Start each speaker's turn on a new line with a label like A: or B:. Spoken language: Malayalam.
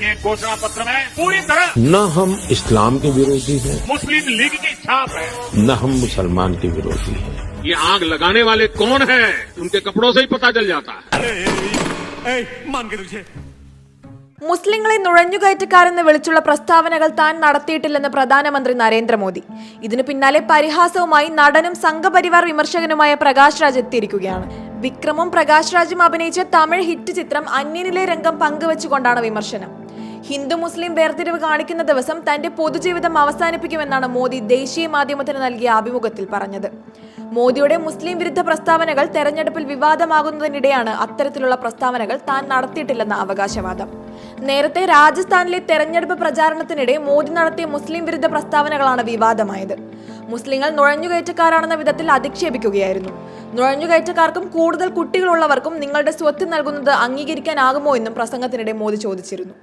A: के घोषणा पत्र में पूरी तरह
B: न हम इस्लाम के विरोधी हैं
A: मुस्लिम लीग की छाप है
B: न हम मुसलमान के विरोधी हैं
C: ये आग लगाने वाले कौन हैं उनके कपड़ों से ही पता चल जाता है
D: മുസ്ലിങ്ങളെ നുഴഞ്ഞുകയറ്റക്കാരെന്ന് വിളിച്ചുള്ള പ്രസ്താവനകൾ താൻ നടത്തിയിട്ടില്ലെന്ന് പ്രധാനമന്ത്രി നരേന്ദ്രമോദി ഇതിനു പിന്നാലെ പരിഹാസവുമായി നടനും സംഘപരിവാർ വിമർശകനുമായ പ്രകാശ് രാജ് എത്തിയിരിക്കുകയാണ് വിക്രമും പ്രകാശ് രാജും അഭിനയിച്ച തമിഴ് ഹിറ്റ് ചിത്രം അന്യനിലെ രംഗം പങ്കുവച്ചുകൊണ്ടാണ് വിമർശനം ഹിന്ദു മുസ്ലിം വേർതിരിവ് കാണിക്കുന്ന ദിവസം തന്റെ പൊതുജീവിതം അവസാനിപ്പിക്കുമെന്നാണ് മോദി ദേശീയ മാധ്യമത്തിന് നൽകിയ അഭിമുഖത്തിൽ പറഞ്ഞത്. മോദിയുടെ മുസ്ലിം വിരുദ്ധ പ്രസ്താവനകൾ തെരഞ്ഞെടുപ്പിൽ വിവാദമാകുന്നതിനിടെയാണ് അത്തരത്തിലുള്ള പ്രസ്താവനകൾ താൻ നടത്തിയിട്ടില്ലെന്ന അവകാശവാദം. നേരത്തെ രാജസ്ഥാനിലെ തെരഞ്ഞെടുപ്പ് പ്രചാരണത്തിനിടെ മോദി നടത്തിയ മുസ്ലിം വിരുദ്ധ പ്രസ്താവനകളാണ് വിവാദമായത്. മുസ്ലിങ്ങൾ നുഴഞ്ഞുകയറ്റക്കാരാണെന്ന വിധത്തിൽ അധിക്ഷേപിക്കുകയായിരുന്നു. നുഴഞ്ഞുകയറ്റക്കാർക്കും കൂടുതൽ കുട്ടികളുള്ളവർക്കും നിങ്ങളുടെ സ്വത്ത് നൽകുന്നത് അംഗീകരിക്കാനാകുമോ എന്നും പ്രസംഗത്തിനിടെ മോദി ചോദിച്ചിരുന്നു.